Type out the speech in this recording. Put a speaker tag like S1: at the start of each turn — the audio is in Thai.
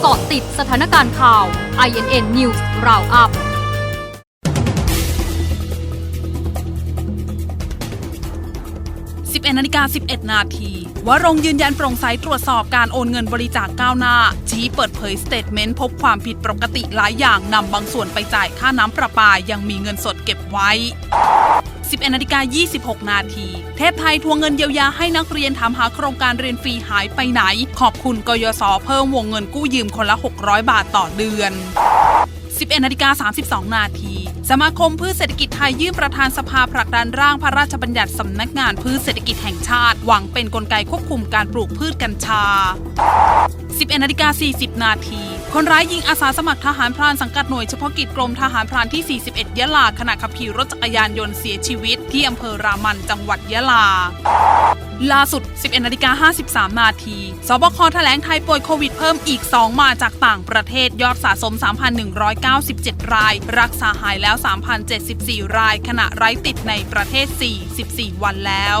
S1: เกาะติดสถานการณ์ข่าว INN News Roundup
S2: 11นาฬิกา 11 นาทีวรงยืนยันโปร่งใสตรวจสอบการโอนเงินบริจาคก้าวหน้า ชี้เปิดเผยสเตทเมนต์พบความผิดปกติหลายอย่างนำบางส่วนไปจ่ายค่าน้ำประปายังมีเงินสดเก็บไว้ 11นาฬิกา26 นาที เทพไทยทวงเงินเยียวยาให้นักเรียนถามหาโครงการเรียนฟรีหายไปไหน ขอบคุณกยศเพิ่มวงเงินกู้ยืมคนละ 600 บาทต่อเดือน 11นาฬิกา32 นาทีสมาคมพืชเศรษฐกิจไทยยื่นประธานสภาผลักดันร่างพระราชบัญญัติสำนักงานพืชเศรษฐกิจแห่งชาติ หวังเป็นนกลไกควบคุมการปลูกพืชกัญชา 11นาฬิกา40 นาที คนร้ายยิงอาสาสมัครทหารพรานสังกัดหน่วยเฉพาะกิจกรมทหารพรานที่ 41 ยะลาขณะขับขี่รถจักรยานยนต์เสียชีวิต ที่อำเภอรามันจังหวัดยะลา ล่าสุด 11นาฬิกา53 นาที สบคแถลงไทยป่วยโควิดเพิ่มอีก 2 มาจากต่างประเทศยอดสะสม 3,197 ราย รักษาหายแล้ว 3,074 ราย ขณะไร้ติดในประเทศ 44 วันแล้ว